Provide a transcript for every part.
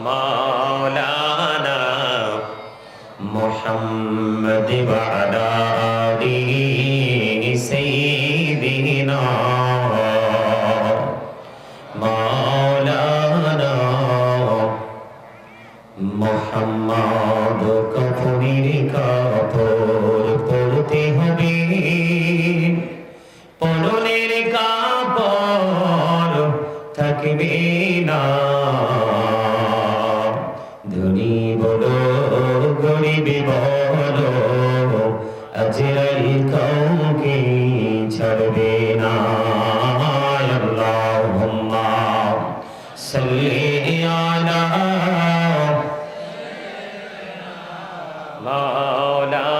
مولانا محمد وعلى آله سيدنا مولانا محمد কাপড়ের কাপড় পড়তে হবে পরনের কাপড় থাকবে না Maulana.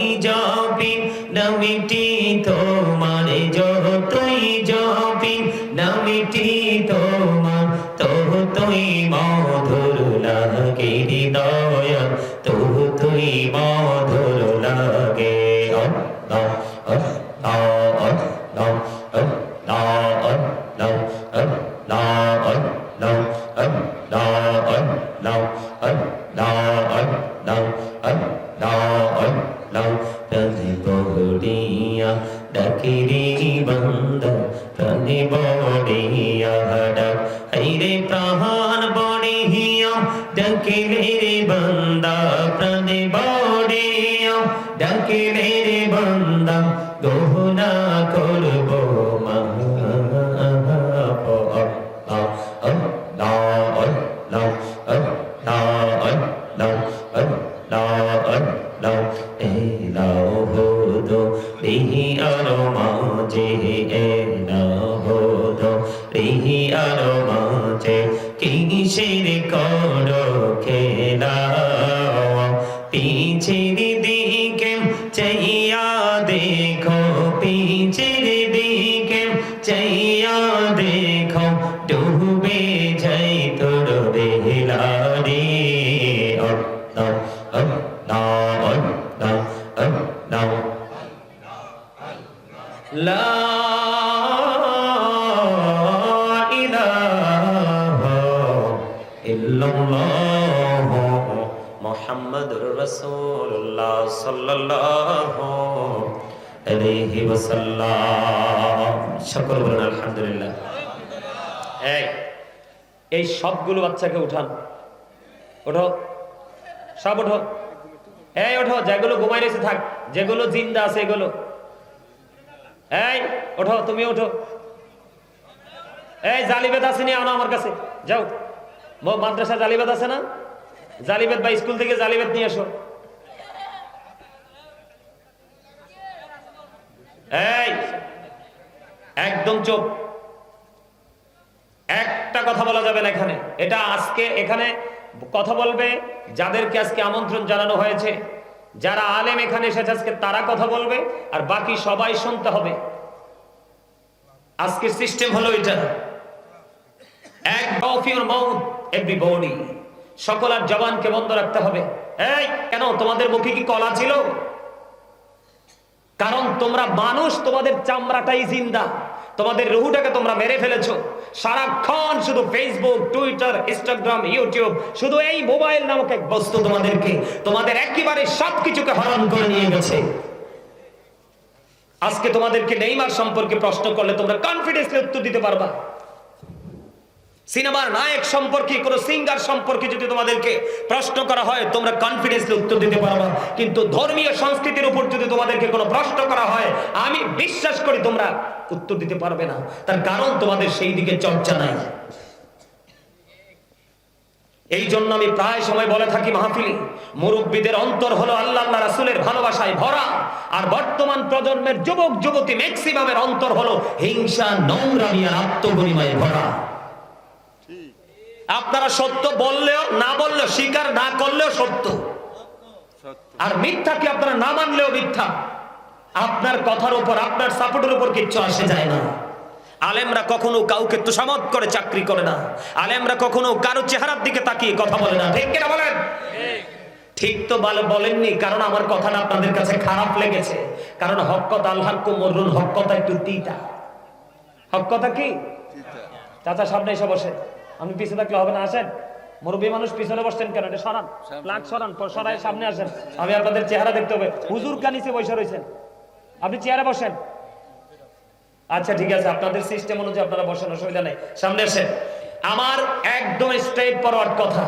হিজাবি নামিটি তো সকল এই সবগুলো বাচ্চাকে উঠান। ওঠো। সব ওঠো। এই, ওঠো, যেগুলো ঘুমাই রয়েছে থাক। যেগুলো জিন্দা আছে এগুলো। এই, ওঠো, তুমি ওঠো। এই জালিবেদ আছে নিয়ে আনো আমার কাছে। যাও। মাদ্রাসা জালিবেদ আছে না? জালিবেদ বা স্কুল থেকে জালিবেদ নিয়ে এসো এই, একদম চোখ একটা কথা বলা যাবে না এখানে। এটা আজকে এখানে কথা বলবে, যাদেরকে আজকে আমন্ত্রণ জানানো হয়েছে। যারা আলেম এখানে এসেছে আজকে তারা কথা বলবে, আর বাকি সবাই শুনতে হবে। আজকের সিস্টেম হলো এটা। এক বডি সকল আর জবানকে বন্ধ রাখতে হবে। এই, কেন? তোমাদের মুখে কি কলা ছিল? কারণ তোমরা মানুষ, তোমাদের চামড়াটাই জিন্দা। তোমাদের রুহুটাকে তোমরা মেরে ফেলেছো। সারাক্ষণ শুধু ফেসবুক টুইটার ইনস্টাগ্রাম ইউটিউব শুধু এই মোবাইল নামক এক বস্তু তোমাদেরকে, তোমাদের একেবারে সবকিছুকে হরণ করে নিয়ে গেছে। আজকে তোমাদেরকে নেইমার সম্পর্কে প্রশ্ন করলে তোমরা কনফিডেন্সলি উত্তর দিতে পারবা। সিনেমার নায়ক সম্পর্কে, কোন সিঙ্গার সম্পর্কে যদি তোমাদেরকে প্রশ্ন করা হয়, তোমরা কনফিডেন্সলি উত্তর দিতে পারবা। কিন্তু ধর্মীয় সংস্কৃতির উপর যদি তোমাদেরকে কোনো প্রশ্ন করা হয়, আমি বিশ্বাস করি তোমরা উত্তর দিতে পারবে না। তার কারণ তোমাদের সেই দিকে চর্চা নাই। এই জন্য আমি প্রায় সময় বলে থাকি মাহফিলি, মুরব্বীদের অন্তর হলো আল্লাহ রাসুলের ভালোবাসায় ভরা, আর বর্তমান প্রজন্মের যুবক যুবতী ম্যাক্সিমামের অন্তর হলো হিংসা আর আত্মগরিমায় ভরা। আপনারা সত্য বললেও, না বললেও, স্বীকার না করলেও সত্য। আর মিথ্যা কি আপনারা না মানলেও মিথ্যা? আপনার কথার উপর, আপনার সাপোর্টের উপর কিচ্ছু আসে যায় না। আলেমরা কখনো কাউকে তুষামত করে চাকরি করে না। আলেমরা কখনো কারও চেহারার দিকে তাকিয়ে কথা বলে না। ঠিক কিনা বলেন? ঠিক তো বলেননি, কারণ আমার কথাটা আপনাদের কাছে খারাপ লেগেছে। কারণ হকত আল্লাহ মরুন হকতা একটু তিতা। হকতা কি? চাচা, সামনে এসে বসে আমি পিছনে থাকলে হবে না আসেন। মুরব্বী মানুষ পিছনে বসছেন কেন? এটা সরান। প্লাগ সরান সরাই সামনে আসেন। আমি আপনাদের চেহারা দেখতে হবে। হুজুর কানিসে বসে রয়েছেন। আপনি চেয়ারে বসেন। আচ্ছা ঠিক আছে। আপনাদের সিস্টেম অনুযায়ী আপনারা বসেন অসুবিধা নেই। সামনে এসে আমার একদম স্ট্রেট ফরওয়ার্ড কথা।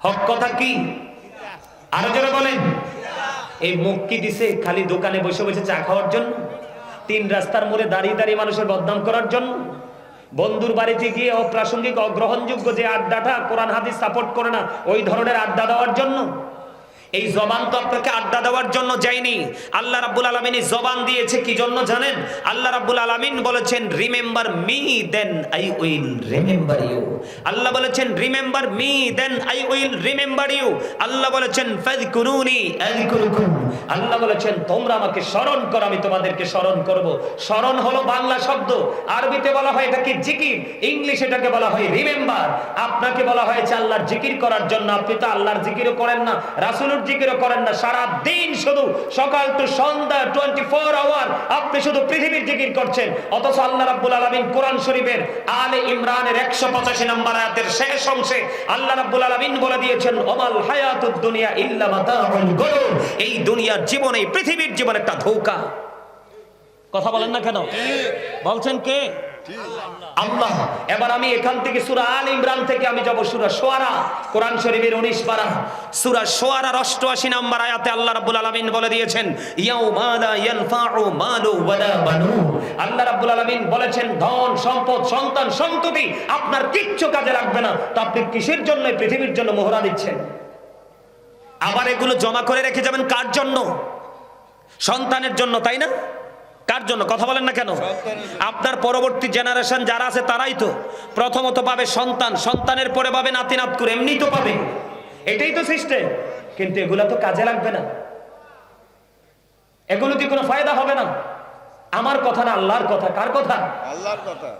হক কথা কি? আরও যারা বলেন। এই মুখ কি দিছে? খালি দোকানে বসে বসে চা খাওয়ার জন্য? তিন রাস্তার মোড়ে দাঁড়িয়ে দাঁড়িয়ে মানুষের বদনাম করার জন্য? বন্ধুর বাড়িতে গিয়ে অপ্রাসঙ্গিক অগ্রহণযোগ্য যে আড্ডাটা কোরআন হাদিস সাপোর্ট করে না, ওই ধরনের আড্ডা দেওয়ার জন্য এই জবান তো আপনাকে আড্ডা দেওয়ার জন্য যায়নি। আল্লাহ রাব্বুল আলামিন এই জবান দিয়েছে, কি জন্য জানেন? আল্লাহ রাব্বুল আলামিন বলেছেন remember me then I will remember you Allah বলেছেন remember me then I will remember you Allah বলেছেন, ফাযকুরুনি আযকুরুকুম। আল্লাহ বলেছেন, তোমরা আমাকে স্মরণ করো, আমি তোমাদেরকে স্মরণ করব। স্মরণ হলো বাংলা শব্দ। আরবিতে বলা হয় এটাকে জিকির, ইংলিশ এটাকে বলা হয় রিমেম্বার। আপনাকে বলা হয়েছে আল্লাহর জিকির করার জন্য। আপনি তো আল্লাহর জিকিরও করেন না। রাসূলের জিকিরও করেন না সারা দিন শুধু সকাল টু সন্ধ্যা টোয়েন্টি ফোর আওয়ার আপনি শুধু পৃথিবীর জিকির করছেন। অথচ আল্লাহ রাব্বুল আলামিন কোরআন শরীফের আলে ইমরানের একশো পঁচাশি নম্বর আয়াতের শেষ অংশে আল্লাহ রাব্বুল আলামিন বলে দিয়েছেন ওমাল হায়াতুদ দুনিয়া ইল্লা মাতাউল গুরুর এই দুনিয়ার জীবন এই পৃথিবীর জীবন একটা ধোঁকা। কথা বলেন না কেন? বলছেন কে? আল্লাহ। এবার আমি এখান থেকে সুরা আল ইমরান থেকে আমি যাব সুরা সোয়ারা। কোরআন শরীফের উনিশ পারা। সুরা সোয়ারার অষ্টআশি নম্বর আয়াতে আল্লাহ রাব্বুল আলামিন বলে দিয়েছেন আল্লাহ রাব্বুল আলামিন বলেছেন, ধন, সম্পদ, সন্তান, সন্ততি আপনার কিচ্ছু কাজে লাগবে না। তো আপনি কিসের জন্য পৃথিবীর জন্য মোহরা দিচ্ছেন? আবার এগুলো জমা করে রেখে যাবেন কার জন্য? সন্তানের জন্য, তাই না? কার জন্য? কথা বলেন না কেন? আপনার পরবর্তী জেনারেশন যারা আছে তারাই তো। প্রথমত পাবে সন্তান। সন্তানের পরে পাবে নাতি নাতকুর এমনি তো পাবে। এটাই তো সিস্টেম কিন্তু এগুলা তো কাজে লাগবে না। এগুলো দিয়ে কোনো ফায়দা হবে না? আমার কথা না আল্লাহর কথা? কার কথা? আল্লাহর কথা।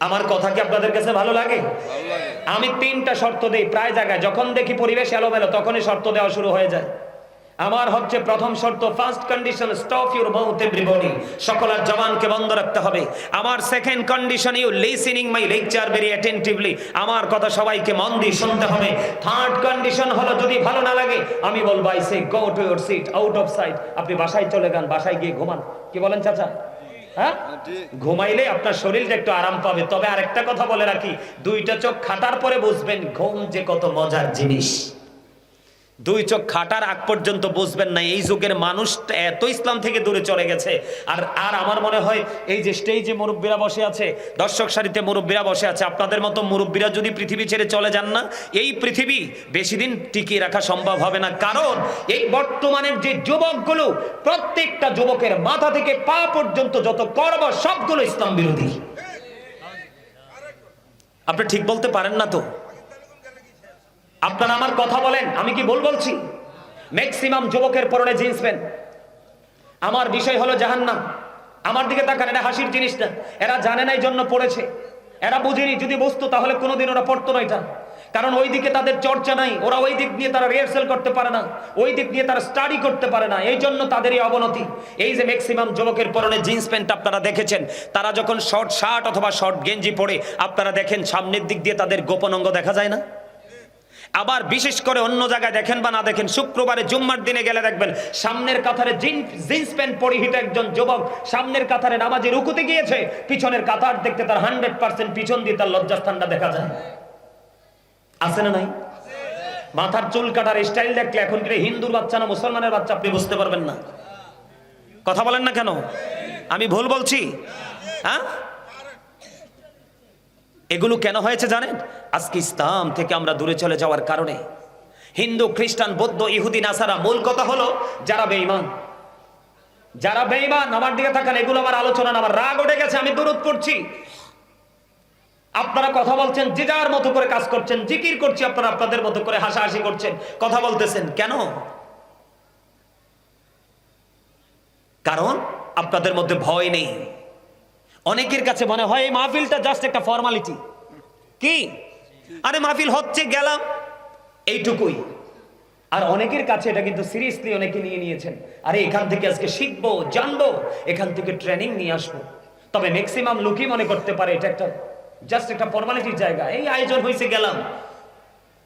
আমার কথা কি আপনাদের কাছে ভালো লাগে? ভালো লাগে। আমি তিনটা শর্ত দেই। প্রায় জায়গায়। যখন দেখি পরিবেশ এলোমেলো তখনই শর্ত দেওয়া শুরু হয়ে যায়। আমার হচ্ছে প্রথম শর্ত first condition stop your mouth everybody সকলের জবানকে বন্ধ রাখতে হবে। আমার second condition you listening my lecture very attentively আমার কথা সবাইকে মন দিয়ে শুনতে হবে। থার্ড কন্ডিশন হলো, যদি ভালো না লাগে, আমি বলব I say go to your seat out of sight আপনি বাসায় চলে যান, বাসায় গিয়ে ঘুমান। কি বলেন, চাচা? হ্যাঁ? ঘুমাইলে আপনার শরীরটা একটু আরাম পাবে। তবে আরেকটা কথা বলে রাখি, দুইটা চোখ খাটার পরে বুঝবেন, ঘুম যে কত মজার জিনিস। দুই চোখ খাটার আগ পর্যন্ত বুঝবেন না, এই যুগের মানুষটা এত ইসলাম থেকে দূরে চলে গেছে। আর আর আমার মনে হয়, এই যে স্টেজে মুরব্বীরা বসে আছে, দর্শক সারিতে মুরব্বীরা বসে আছে, আপনাদের মতো মুরব্বীরা যদি পৃথিবী ছেড়ে চলে যান না, এই পৃথিবী বেশি দিন টিকিয়ে রাখা সম্ভব হবে না। কারণ, এই বর্তমানের যে যুবকগুলো, প্রত্যেকটা যুবকের মাথা থেকে পা পর্যন্ত যত কর্ম সবগুলো ইসলাম বিরোধী। আপনি ঠিক বলতে পারেন না তো? আপনারা আমার কথা বলেন, আমি কি ভুল বলছি? ম্যাক্সিমাম যুবকের পরনে জিন্স প্যান্ট আমার বিষয় হলো জাহান্নাম। আমার দিকে তাকান এটা হাসির জিনিস না। এরা জানে না এই জন্য পড়েছে। এরা বুঝেনি, যদি বুঝতো তাহলে কোনোদিন ওরা পড়তো না এটা। কারণ ওই দিকে তাদের চর্চা নাই। ওরা ওই দিক নিয়ে তারা রিহার্সেল করতে পারে না। ওই দিক নিয়ে তারা স্টাডি করতে পারে না। এই জন্য তাদেরই অবনতি। এই যে ম্যাক্সিমাম যুবকের পরনে জিন্স প্যান্ট আপনারা দেখেছেন, তারা যখন শর্ট শার্ট অথবা শর্ট গেঞ্জি পরে, আপনারা দেখেন সামনের দিক দিয়ে তাদের গোপন অঙ্গ দেখা যায় না? আবার বিশেষ করে অন্য জায়গায় দেখেন বা না দেখেন, শুক্রবারে জুম্মার দিনে গেলে দেখবেন, সামনের কাতারে জিন্স প্যান্ট পরিহিত একজন যুবক সামনের কাতারে নামাজে রুকুতে গিয়েছে, পিছনের কাতার দেখতে তার হান্ড্রেড পার্সেন্ট পিছন দিয়ে তার লজ্জাস্থানটা দেখা যায়। আছে না নাই? মাথার চুল কাটার স্টাইল দেখলে এখন কি হিন্দুর বাচ্চা না মুসলমানের বাচ্চা, আপনি বুঝতে পারবেন না। কথা বলেন না কেন? আমি ভুল বলছি? হ্যাঁ? এগুলো কেন হয়েছে জানেন? আজকে ইসলাম থেকে আমরা দূরে চলে যাওয়ার কারণে। হিন্দু, খ্রিস্টান, বৌদ্ধ, ইহুদি, নাসারা মূল কথা হলো যারা বেঈমান। যারা বেঈমান, আমার দিকে থাকেন এগুলো আমার আলোচনা আমার রাগ উঠে গেছে, আমি দূরত করছি আপনারা কথা বলছেন, যে যার মতো করে কাজ করছেন, জিকির করছি, আপনারা আপনাদের মতো করে হাসাহাসি করছেন, কথা বলতেছেন, কেন? কারণ আপনাদের মধ্যে ভয় নেই। অনেকের কাছে মনে হয়, এই মাহফিলটা জাস্ট একটা ফর্মালিটি কি? আরে মাহফিল হচ্ছে, গেলাম। এইটুকুই। আর অনেকের কাছে এটা কিন্তু সিরিয়াসলি অনেকে নিয়ে নিয়েছেন। আরে এখান থেকে আজকে শিখব, জানব, এখান থেকে ট্রেনিং নিয়ে আসব। তবে ম্যাক্সিমাম লোকই মনে করতে পারে, এটা একটা জাস্ট একটা ফর্মালিটির জায়গা। এই আয়োজন হয়েছে গেলাম।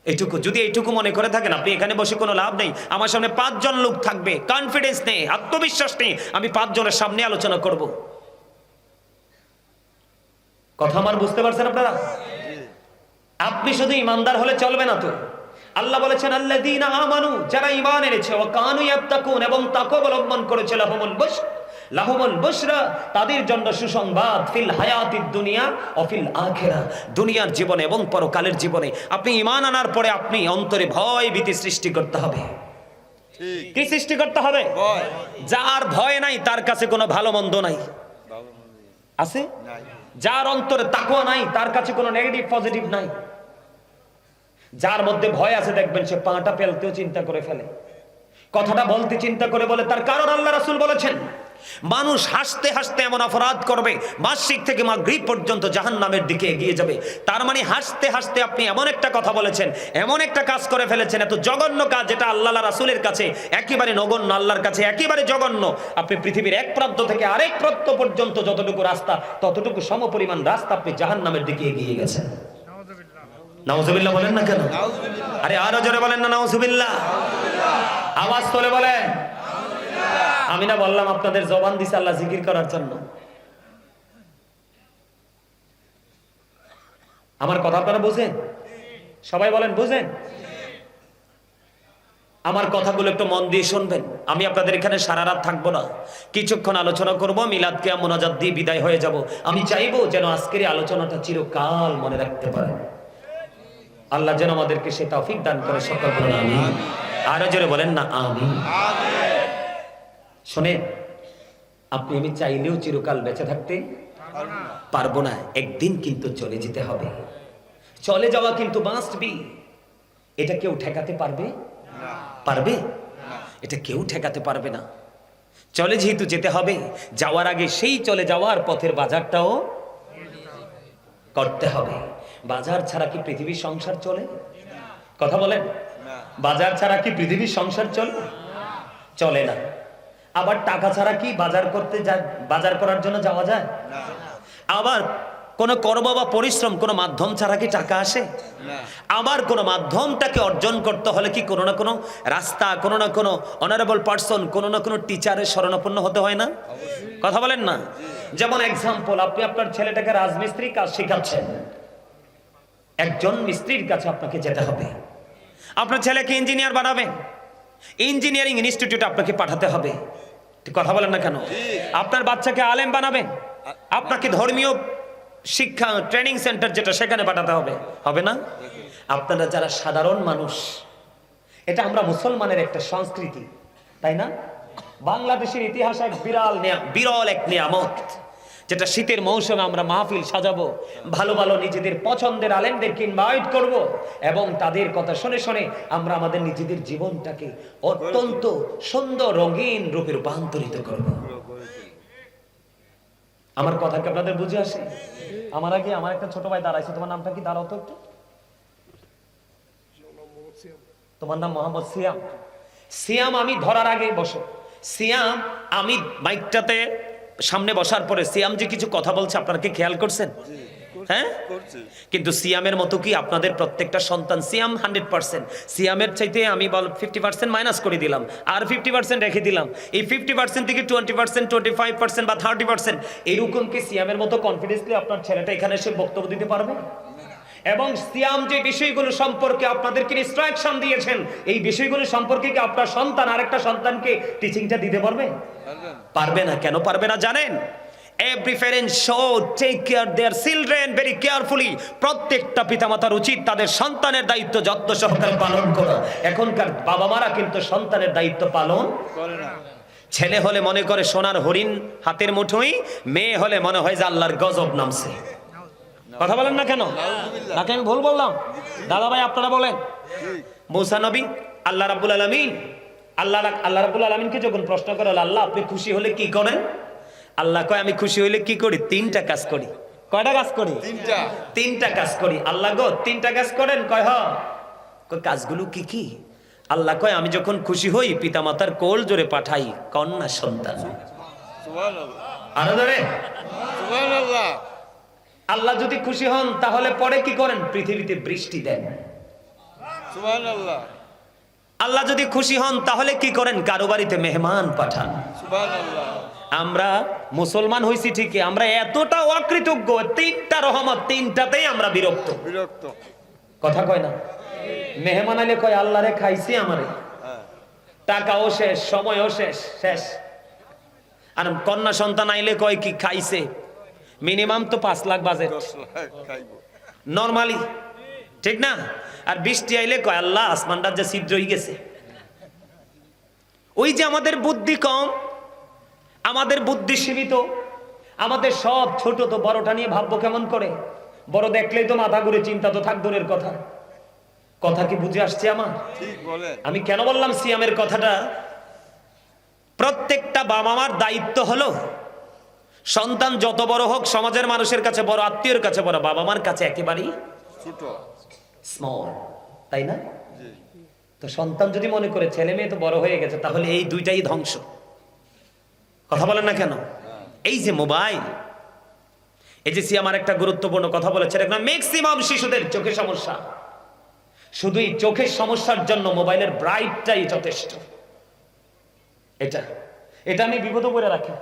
এইটুকু, যদি এইটুকু মনে করে থাকেন, আপনি এখানে বসে কোনো লাভ নেই। আমার সামনে পাঁচজন লোক থাকবে কনফিডেন্স নেই, আত্মবিশ্বাস নেই। আমি পাঁচজনের সামনে আলোচনা করব। কথা আমার বুঝতে পারছেন আপনারা? আপনি শুধু ইমানদার হলে চলবে না তো। আল্লাহ বলেছেন আল্লাযীনা আমানু যারা ঈমান এনেছে ওয়া কানু ইয়াত্তাকুন এবং তাকওয়া অবলম্বন করেছে লাহুমুল বুশ লাহুমুল বুশরা তাদের জন্য সুসংবাদ ফিল হায়াতিদ দুনিয়া ও ফিল আখিরা দুনিয়ার জীবনে এবং পরকালের জীবনে। আপনি ঈমান আনার পরে আপনি অন্তরে ভয় ভীতি সৃষ্টি করতে হবে। কি সৃষ্টি করতে হবে? যার ভয় নাই তার কাছে কোনো ভালো মন্দ নাই। আছে? যার অন্তরে তাকুয়া নাই, তার কাছে কোনো নেগেটিভ পজিটিভ নাই। যার মধ্যে ভয় আছে, দেখবেন সে পাটা ফেলতেও চিন্তা করে ফেলে। কথাটা বলতে চিন্তা করে বলে, তার কারণ আল্লাহ রাসুল বলেছেন। মানুষ হাসতে হাসতে এমন অপরাধ করবে মাসিক থেকে মাগরিব পর্যন্ত জাহান্নামের দিকে এগিয়ে যাবে। তার মানে হাসতে হাসতে আপনি এমন একটা কথা বলেছেন এমন একটা কাজ করে ফেলেছেন এত জঘন্য কাজ যেটা আল্লাহ রাসুলের কাছে একেবারে নগণ্য আল্লাহর কাছে একেবারে জঘন্য। আপনি পৃথিবীর এক প্রান্ত থেকে আরেক প্রান্ত পর্যন্ত যতটুকু রাস্তা ততটুকু সমপরিমাণ রাস্তা আপনি জাহান্নামের দিকে এগিয়ে গেছেন। নাউজুবিল্লাহ বলেন না কেন? আরে আরও জোরে বলেন না নাউজুবিল্লাহ। আওয়াজ তোলে বলেন। আমি না বললাম, আপনাদের জবান দিছে আল্লাহ জিকির করার জন্য। আমার কথা আপনারা বুঝেন? সবাই বলেন, বুঝেন? আমার কথাগুলো একটু মন দিয়ে শুনবেন। আমি আপনাদের এখানে সারা রাত থাকব না। কিছুক্ষণ আলোচনা করব, মিলাদ কেয়া মোনাজাত দিয়ে বিদায় হয়ে যাব। আমি চাইব যেন আজকের আলোচনাটা চিরকাল মনে রাখতে পারে আল্লাহ যেন আমাদেরকে সে তৌফিক দান করে সকল আরও জোরে বলেন না আমি শোনে আপনি আমি চাইলেও চিরকাল বেঁচে থাকতে পারব না। একদিন কিন্তু চলে যেতে হবে। চলে যাওয়া কিন্তু মাস্ট বি এটা কেউ ঠেকাতে পারবে? পারবে? এটা কেউ ঠেকাতে পারবে না। চলে যেহেতু যেতে হবে যাওয়ার আগে সেই চলে যাওয়ার পথের বাজারটাও করতে হবে। বাজার ছাড়া কি পৃথিবীর সংসার চলে? কথা বলেন? বাজার ছাড়া কি পৃথিবীর সংসার চলে? চলে না। আবার টাকা ছাড়া কি বাজার করতে যায় বাজার করার জন্য যাওয়া যায়? আবার কোনো কর্ম বা পরিশ্রম কোনো মাধ্যম ছাড়া কি টাকা আসে? আবার কোনো মাধ্যমটাকে অর্জন করতে হলে কি কোনো না কোনো রাস্তা কোনো না কোনো অনারেবল পার্সন কোনো না কোনো টিচারের শরণাপন্ন হতে হয় না? কথা বলেন না? যেমন এক্সাম্পল আপনি আপনার ছেলেটাকে রাজমিস্ত্রি কাজ শেখাচ্ছেন। একজন মিস্ত্রির কাছে আপনাকে যেতে হবে। আপনার ছেলেকে ইঞ্জিনিয়ার বানাবেন। ইঞ্জিনিয়ারিং ইনস্টিটিউটে আপনাকে পাঠাতে হবে। কথা বলেন না কেন? আপনার বাচ্চাকে আলেম বানাবেন আপনাকে ধর্মীয় শিক্ষা, ট্রেনিং সেন্টার যেটা সেখানে পাঠাতে হবে। হবে না? আপনারা যারা সাধারণ মানুষ, এটা আমরা মুসলমানের একটা সংস্কৃতি, তাই না? বাংলাদেশের ইতিহাসে এক বিরাল বিরল এক নিয়ামত। যেটা শীতের মৌসুমে আমরা মাহফিল সাজাবো, ভালো ভালো নিজেদের পছন্দের আলেমদেরকে ইনভাইট করব এবং তাদের কথা শুনে শুনে আমরা আমাদের নিজেদের জীবনটাকে অত্যন্ত সুন্দর রঙিন রূপে রূপান্তরিত করব। আমার কথা কি আপনাদের বুঝে আসে? আমার আগে আমার একটা ছোট ভাই দাঁড়াইছে, তোমার নামটা কি? দাঁড়াও তো একটু। তোমার নাম মোহাম্মদ সিয়াম। সিয়াম আমি ধরার আগে বসো। সিয়াম, আমি মাইকটাতে সামনে বসার পরে সিয়াম যে কিছু কথা বলছে আপনারা কি খেয়াল করছেন? হ্যাঁ? কিন্তু সিয়ামের মতো কি আপনাদের প্রত্যেকটা সন্তান সিয়াম হান্ড্রেড পার্সেন্ট? সিয়ামের চাইতে আমি বল ফিফটি পার্সেন্ট মাইনাস করে দিলাম আর ফিফটি পার্সেন্ট রেখে দিলাম। এই ফিফটি পার্সেন্ট থেকে twenty percent twenty five percent বা থার্টি পার্সেন্ট এরকম কি সিয়ামের মতো কনফিডেন্সলি আপনার ছেলেটা এখানে এসে বক্তব্য দিতে পারবে? এবং সিয়াম যে বিষয়গুলো সম্পর্কে আপনাদেরকে ইনস্ট্রাকশন দিয়েছেন এই বিষয়গুলো সম্পর্কে কি আপনার সন্তান আরেকটা সন্তানকে টিচিংটা দিতে পারবে? পারবে না কেন? পারবে না জানেন? Every parent should take care their children very carefully প্রত্যেকটা পিতামাতার উচিত তাদের সন্তানের দায়িত্ব যত্ন সহকারে পালন করা। এখনকার বাবা মারা কিন্তু সন্তানের দায়িত্ব পালন করে না। ছেলে হলে মনে করে সোনার হরিণ হাতের মুঠোই মেয়ে হলে মনে হয় যে আল্লাহর গজব নামছে। কথা বলেন না কেন? নাকি আমি ভুল বললাম? দাদা ভাই আপনারা বলেন। ঠিক মৌসা নবী আল্লাহ রাব্বুল আলামিন আল্লাহ আল্লাহ রাব্বুল আলামিনকে যখন প্রশ্ন করে আল্লাহ আপনি খুশি হলে কি করেন? আল্লাহ কয় আমি খুশি হইলে কি করি? তিনটা কাজ করি। কয়টা কাজ করি? তিনটা। তিনটা কাজ করি। আল্লাহ গো তিনটা কাজ করেন? কয় হ। কাজগুলো কি কি? আল্লাহ কয় আমি যখন খুশি হই পিতামাতার কোল জোরে পাঠাই কন্যা সন্তান। আরও ধরে। সুবহানাল্লাহ। আল্লাহ যদি খুশি হন তাহলে পরে কি করেন? পৃথিবীতে বৃষ্টি দেন। আল্লাহ যদি খুশি হন তাহলে কি করেন? কারও বাড়িতে মেহমান পাঠান। আমরা মুসলমান হইছি ঠিকই আমরা এতটা অকৃতজ্ঞ তিনটা রহমত তিনটাতেই আমরা বিরক্ত। বিরক্ত। কথা কয় না? মেহমান আলে কয় আল্লাহরে খাইছি আমারে। হ্যাঁ। টাকাও শেষ সময়ও শেষ শেষ। আর কন্যা সন্তান আইলে কয় কি খাইছে? মিনিমাম তো পাঁচ লাখ বাজেট দশ নর্মালি ঠিক না? আর বৃষ্টি আইলে কয় আল্লাহ আসমানটা যে ছিদ্র হয়ে গেছে। ওই যে আমাদের বুদ্ধি কম আমাদের বুদ্ধি সীমিত আমাদের সব ছোট তো বড়টা নিয়ে ভাববো কেমন করে? বড় দেখলেই তো মাথা ঘুরে চিন্তা তো থাক দূরের কথা। কথা কি বুঝে আসছে আমার? আমি কেন বললাম সিয়ামের কথাটা? প্রত্যেকটা বাবা মার দায়িত্ব হলো সন্তান যত বড় হোক সমাজের মানুষের কাছে বড় আত্মীয়ের কাছে বড় বাবা মার কাছে একেবারেই ছোট। স্মল তাই না? তো সন্তান যদি মনে করে ছেলে মেয়ে তো বড় হয়ে গেছে তাহলে এই দুইটাই ধ্বংস। কথা বলেন না কেন? এই যে মোবাইল এই যে আমার একটা গুরুত্বপূর্ণ কথা বলেছে ম্যাক্সিমাম শিশুদের চোখের সমস্যা। শুধু এই চোখের সমস্যার জন্য মোবাইলের ব্রাইটটাই যথেষ্ট। এটা এটা আমি বিপদ করে রাখি।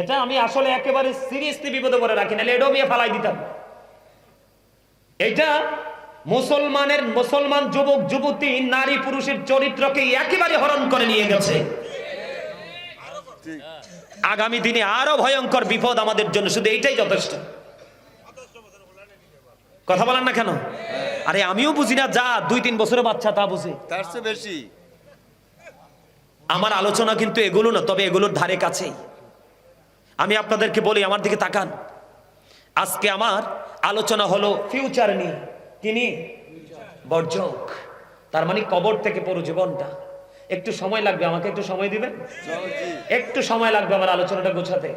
এটা আমি আসলে একেবারে সিরিয়াসলি বিপদে করে রাখি না এটাও আমি ফালাই দিতাম। এটা মুসলমানের মুসলমান যুবক যুবতী নারী পুরুষের চরিত্রকে একেবারে হরণ করে নিয়ে গেছে। আগামী দিনে আরও ভয়ঙ্কর বিপদ আমাদের জন্য শুধু এইটাই যথেষ্ট। কথা বলেন না কেন? আরে আমিও বুঝি না যা দুই তিন বছরের বাচ্চা তা বুঝে। তার চেয়ে বেশি। আমার আলোচনা কিন্তু এগুলো না তবে এগুলোর ধারে কাছেই। আমি আপনাদেরকে বলি আমার দিকে তাকান। আজকে আমার আলোচনা হলো ফিউচার নিয়ে। নিয়ে? বর্জক। তার মানে কবর থেকে পুরো জীবনটা। একটু সময় লাগবে আমাকে একটু সময় দিবেন? একটু সময় লাগবে আমার আলোচনাটা গোছাতে।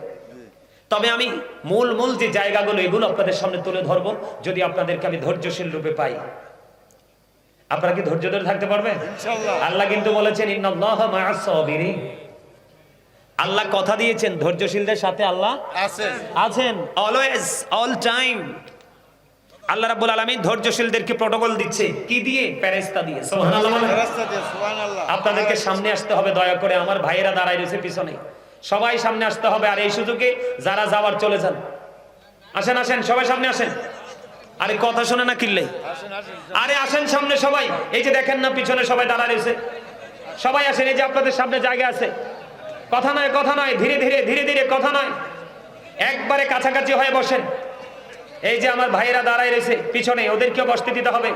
তবে আমি মূল মূল যে জায়গাগুলো এগুলো আপনাদের সামনে তুলে ধরবো যদি আপনাদেরকে আমি ধৈর্যশীল রূপে পাই। আপনারা কি ধৈর্য ধরে থাকতে পারবেন? আল্লাহ কিন্তু বলেছেন ইন্নাল্লাহা মা'আস সাবিরিন আল্লাহ কথা দিয়েছেন ধৈর্যশীলদের সাথে আল্লাহ আছেন। আছেন। অলওয়েজ অল টাইম আল্লাহ রাব্বুল আলামিন ধৈর্যশীলদেরকে প্রটোকল দিচ্ছে। কি দিয়ে? ফেরেশতা দিয়ে। সুবহানাল্লাহ আপনাদেরকে সামনে আসতে হবে দয়া করে আমার ভাইয়েরা দাঁড়ায় রয়েছে পিছনে। সবাই সামনে আসতে হবে আর এই সুযোগে যারা যাওয়ার চলে যান। আসেন আসেন সবাই সামনে আসেন। আরে কথা শোনে না আসেন। আরে আসেন সামনে সবাই। এই যে দেখেন না পিছনে সবাই দাঁড়ায় রয়েছে। সবাই আসেন এই যে আপনাদের সামনে জায়গা আছে। কথা নয় কথা নয়, ধীরে ধীরে ধীরে ধীরে, কথা নয়। একবারে কাছাকাছি হয়ে বসেন। এই যে আমার ভাইয়েরা দাঁড়ায় রয়েছে, পিছনে ওদেরকেও বসতে দিতে হবে।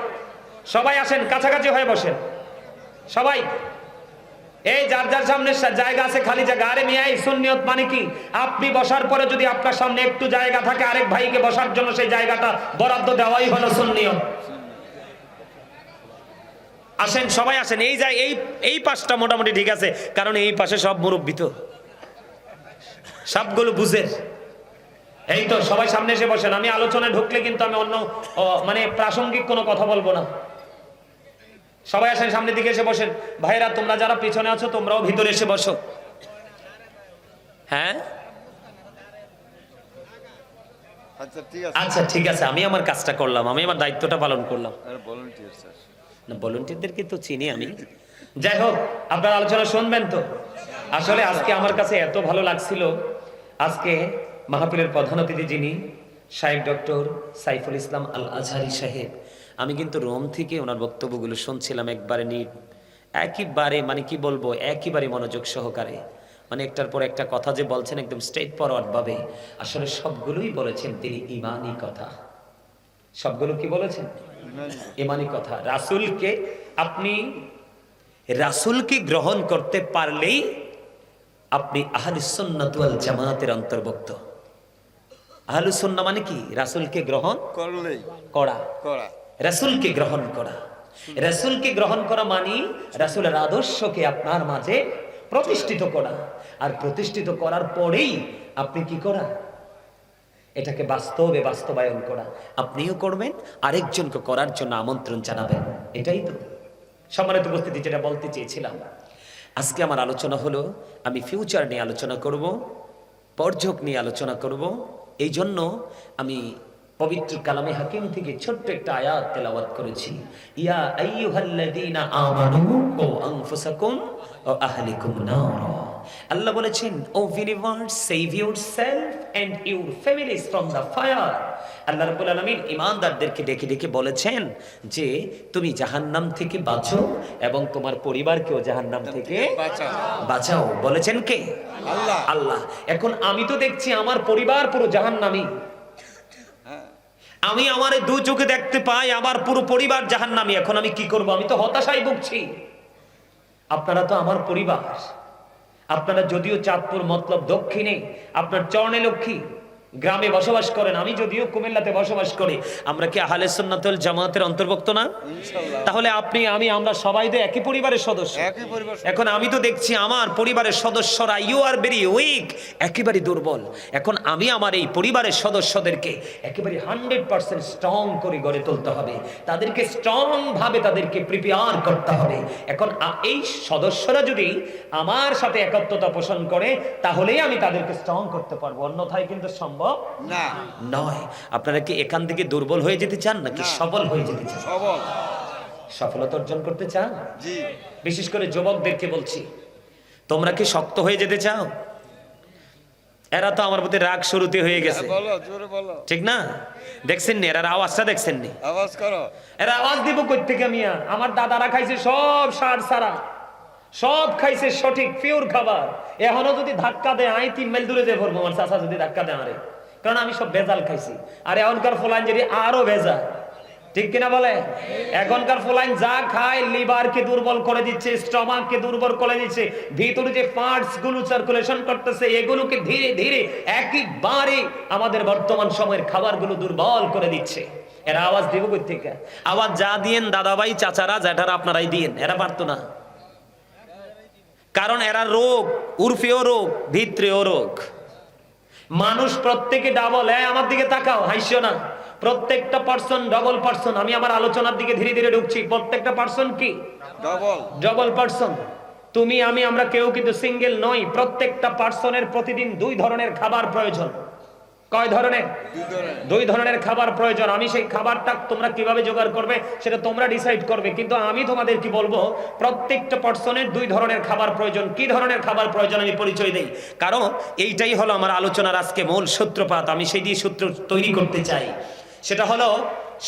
সবাই আসেন, কাছাকাছি হয়ে বসেন। সবাই, এই যার যার সামনে জায়গা আছে, খালি জায়গা। আরে মিয়াই সুন্নিয়ত মানে কি? আপনি বসার পরে যদি আপনার সামনে একটু জায়গা থাকে, আরেক ভাইকে বসার জন্য সেই জায়গাটা বরাদ্দ দেওয়াই হলো সুন্নিয়ত। আসেন সবাই আসেন। এই যায় এই এই পাশটা মোটামুটি ঠিক আছে কারণ এই পাশে সব মুরব্বী তো। সবগুলো বুঝে এই তো সবাই সামনে এসে বসেন। আমি আলোচনায় ঢুকলে কিন্তু আমি অন্য মানে প্রাসঙ্গিক কোনো কথা বলব না। সবাই আসেন সামনের দিকে এসে বসেন। ভাইরা তোমরা যারা পিছনে আছো তোমরাও ভিতরে এসে বসো। হ্যাঁ? আচ্ছা ঠিক আছে। আচ্ছা আমি আমার কাজটা করলাম আমি আমার দায়িত্বটা পালন করলাম। না ভলেন্টিয়ারদেরকে তো চিনি আমি। যাই হোক, আপনার আলোচনা শুনবেন তো। আসলে আজকে আমার কাছে এত ভালো লাগছিল। আজকে মাহফিলের প্রধান অতিথি যিনি সাহেব ডক্টর সাইফুল ইসলাম আল আজহারি সাহেব। আমি কিন্তু রোম থেকে ওনার বক্তব্যগুলো শুনছিলাম একবারে নি একইবারে মানে কি বলব একইবারে মনোযোগ সহকারে। মানে একটার পর একটা কথা যে বলছেন একদম স্ট্রেট ফরওয়ার্ড ভাবে। আসলে সবগুলোই বলেছেন তিনি ইমানি কথা। সবগুলো কি বলেছেন? ইমানি কথা। রাসূলকে আপনি রাসূলকে গ্রহণ করতে পারলেই আপনি আহলে জামাতের অন্তর্ভুক্ত। মানে কি? রাসূলকে গ্রহণ করলেই। করা। করা। রাসূলকে গ্রহণ করা। রাসূলকে গ্রহণ করা মানে রাসূলের আদর্শকে আপনার মাঝে প্রতিষ্ঠিত করা। আর প্রতিষ্ঠিত করার পরেই আপনি কি করা? এটাকে বাস্তবে বাস্তবায়ন করা। আপনিও করবেন, আরেকজনকে করার জন্য আমন্ত্রণ জানাবেন। এটাই তো। সম্মানিত উপস্থিতি, যেটা বলতে চেয়েছিলাম। আজকে আমার আলোচনা হলো, আমি ফিউচার নিয়ে আলোচনা করব, পর্যক নিয়ে আলোচনা করব। এই জন্য আমি পবিত্র কালামে হাকিম থেকে ছোট্ট একটা আয়াত তেলাওয়াত করেছি। ইয়া আইয়ুহাল্লাযীনা আমানু ও আনফুসাকুম ও আহলিকুম নারা। আল্লাহ বলেছেন O believers save yourself and your families from the fire Allah রাব্বুল আলামিন ঈমানদারদেরকে ডেকে ডেকে বলেছেন যে তুমি জাহান্নাম থেকে বাঁচো এবং তোমার পরিবারকেও জাহান্নাম থেকে বাঁচাও। বাঁচাও। বলেছেন কে? আল্লাহ। আল্লাহ। এখন আমি তো দেখছি আমার পরিবার পুরো জাহান্নামী। আমি আমার দু চোখে দেখতে পাই আমার পুরো পরিবার জাহান্নামী। এখন আমি কি করব? আমি তো হতাশায় ভুগছি। আপনারা তো আমার পরিবার। আপনারা যদিও চাঁদপুর মতলব দক্ষিণে আপনার চরণে লক্ষ্মী গ্রামে বসবাস করেন আমি যদিও কুমিল্লাতে বসবাস করি আমরা কি আহলে সুন্নাতুল জামাতের অন্তর্ভুক্ত না? তাহলে আপনি আমি আমরা সবাই তো একই পরিবারের সদস্য। এখন আমি তো দেখছি আমার পরিবারের সদস্যরা ইউ আর ভেরি উইক একেবারে দুর্বল। এখন আমি আমার এই পরিবারের সদস্যদেরকে একেবারে হান্ড্রেড পার্সেন্ট স্ট্রং করে গড়ে তুলতে হবে। তাদেরকে স্ট্রং ভাবে তাদেরকে প্রিপেয়ার করতে হবে। এখন এই সদস্যরা যদি আমার সাথে একত্রতা পোষণ করে তাহলেই আমি তাদেরকে স্ট্রং করতে পারব। অন্যথায় কিন্তু সম্ভব না। নয়। আপনারা কি এখান থেকে দুর্বল হয়ে যেতে চান নাকি। সবল হয়ে যেতে চান? সবল। সফলতা অর্জন করতে চান? জি। বিশেষ করে যুবকদেরকে বলছি তোমরা কি শক্ত হয়ে যেতে চাও? এরা তো আমার প্রতি রাগ শুরুতে হয়ে গেছে। হ্যাঁ, বলো জোরে বলো। ঠিক না? দেখছেন নি এরা আওয়াজটা দেখছেন নি আওয়াজ করো। এরা আওয়াজ দিব কই থেকে মিয়া? আমার দাদারা খাইছে সব সার সারা। সব খাইছে সঠিক পিওর খাবার। এখনও যদি ধাক্কা দেয় আই তিন মাইল দূরে যে পড়ব আমার চাচা যদি ধাক্কা দেয় আরে কারণ আমি সব ভেজাল খাইছি। আর এখনকার ফলাইন যদি আরও ভেজাল, ঠিক কিনা বলে? এখনকার ফলাইন যা খায় লিভারকে দুর্বল করে দিচ্ছে স্টমাককে দুর্বল করে দিচ্ছে, ভিতরে যে পার্টসগুলো সার্কুলেশন করতেছে, এগুলোকে ধীরে ধীরে একইবারে আমাদের বর্তমান সময়ের খাবারগুলো দুর্বল করে দিচ্ছে। এরা আওয়াজ দিব কই থেকে? আওয়াজ যা দিয়েন দাদাভাই, চাচারা, জ্যাঠারা, আপনারাই দিয়েন, এরা পারতো না। কারণ এরা রোগ উর্ফেও রোগ ভিতরেও রোগ। মানুষ প্রত্যেকে ডাবল হ্যাঁ আমার দিকে তাকাও হাইসো না। প্রত্যেকটা পার্সন ডবল পার্সন আমি আমার আলোচনার দিকে ধীরে ধীরে ঢুকছি। প্রত্যেকটা পার্সন কি? ডবল ডবল পার্সন তুমি আমি আমরা কেউ কিন্তু সিঙ্গেল নই। প্রত্যেকটা পার্সনের প্রতিদিন দুই ধরনের খাবার প্রয়োজন। কয় ধরনের? দুই ধরনের। খাবার প্রয়োজন। আমি সেই খাবারটা তোমরা কীভাবে জোগাড় করবে সেটা তোমরা ডিসাইড করবে। কিন্তু আমি তোমাদের কি বলব প্রত্যেকটা পার্সনের দুই ধরনের খাবার প্রয়োজন। কি ধরনের খাবার প্রয়োজন আমি পরিচয় দেই? কারণ এইটাই হলো আমার আলোচনার আজকে মূল সূত্রপাত। আমি সেই দিয়ে সূত্র তৈরি করতে চাই। সেটা হলো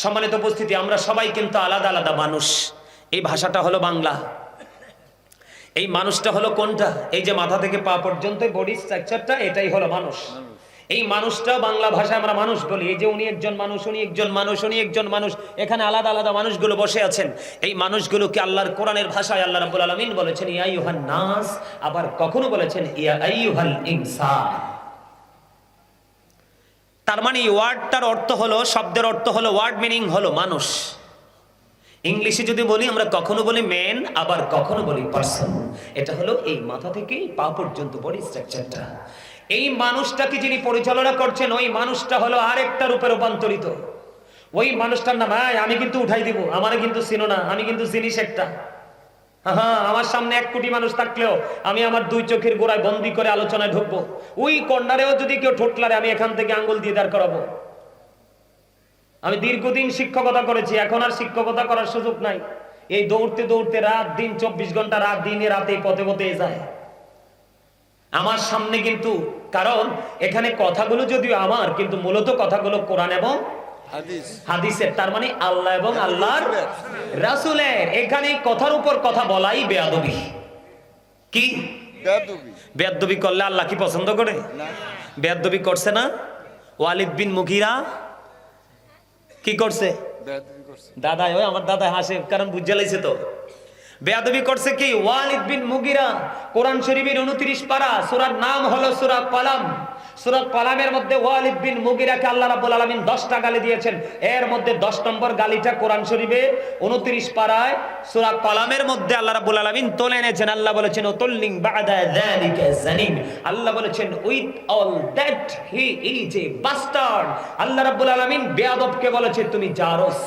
সম্মানিত উপস্থিতি আমরা সবাই কিন্তু আলাদা আলাদা মানুষ। এই ভাষাটা হলো বাংলা। এই মানুষটা হলো কোনটা? এই যে মাথা থেকে পা পর্যন্ত বডি স্ট্রাকচারটা এটাই হলো মানুষ। এই মানুষটা বাংলা ভাষায় আমরা মানুষ বলি। এই যে উনি একজন মানুষ, উনি একজন মানুষ, উনি একজন মানুষ, এখানে আলাদা আলাদা মানুষগুলো বসে আছেন। এই মানুষগুলোকে আল্লাহর কোরআনের ভাষায় আল্লাহ রাব্বুল আলামিন বলেছেন, ইয়া আইয়ুহান নাস আবার কখনো বলেছেন, ইয়া আইয়ুহাল ইনসান তার মানে এই ওয়ার্ডটার অর্থ হলো, শব্দের অর্থ হলো, ওয়ার্ড মিনিং হলো মানুষ। ইংলিশে যদি বলি, আমরা কখনো বলি মেন আবার কখনো বলি পার্সন এটা হলো এই মাথা থেকে পা পর্যন্ত বডি স্ট্রাকচারটা। এই মানুষটাকে যিনি পরিচালনা করছেন ওই মানুষটা হলো আরেকটা রূপে রূপান্তরিত। ওই মানুষটার নাম "এই, আমি কিন্তু উঠাই দিব আমারে কিন্তু চিনো না আমি কিন্তু জিনিস একটা। হ্যাঁ আমার সামনে এক কোটি মানুষ থাকলেও আমি আমার দুই চোখের গোড়ায় বন্দি করে আলোচনায় ঢুকবো। ওই কর্নারেও যদি কেউ ঠোঁটলারে আমি এখান থেকে আঙ্গুল দিয়ে দাঁড় করাবো। আমি দীর্ঘদিন শিক্ষকতা করেছি এখন আর শিক্ষকতা করার সুযোগ নাই। এই দৌড়তে দৌড়তে রাত দিন চব্বিশ ঘণ্টা রাত দিনে রাতে পথে পথে যায়। আমার সামনে কিন্তু কারণ এখানে কথাগুলো যদিও আমার কিন্তু মূলত কথাগুলো কোরআন এবং হাদিস। হাদিসের তার মানে আল্লাহ এবং আল্লাহর রাসুলের। এখানে কথার উপর কথা বলাই বেয়াদবি। কি? বেয়াদবি। করলে আল্লাহ কি পছন্দ করে? বেয়াদবি করছে না? ওয়ালিদ বিন মুগিরা কি করছে? বেদবি করছে। দাদা ওই আমার দাদা হাসে কারণ বুঝে লাইছে তো। বেয়াদবি করছে কি? ওয়ালিদ বিন মুগিরা, কোরআন শরীফের উনত্রিশ পারা, সুরার নাম হলো সূরা কলাম সূরা কলামের মধ্যে ওয়ালিদ বিন মুগিরাকে আল্লাহ রাব্বুল আলামিন 10টা গালি দিয়েছেন। এর মধ্যে 10 নম্বর গালিটা কোরআন শরীফের 29 পারায়, সূরা কলামের মধ্যে আল্লাহ রাব্বুল আলামিন তুলে এনেছেন। আল্লাহ বলেছেন, উতুল্লিং বাদা যালিকা জানিম। আল্লাহ বলেছেন, with all that he is a bastard. Allah রাব্বুল আলামিন বেয়াদবকে বলেছে, তুমি জারস।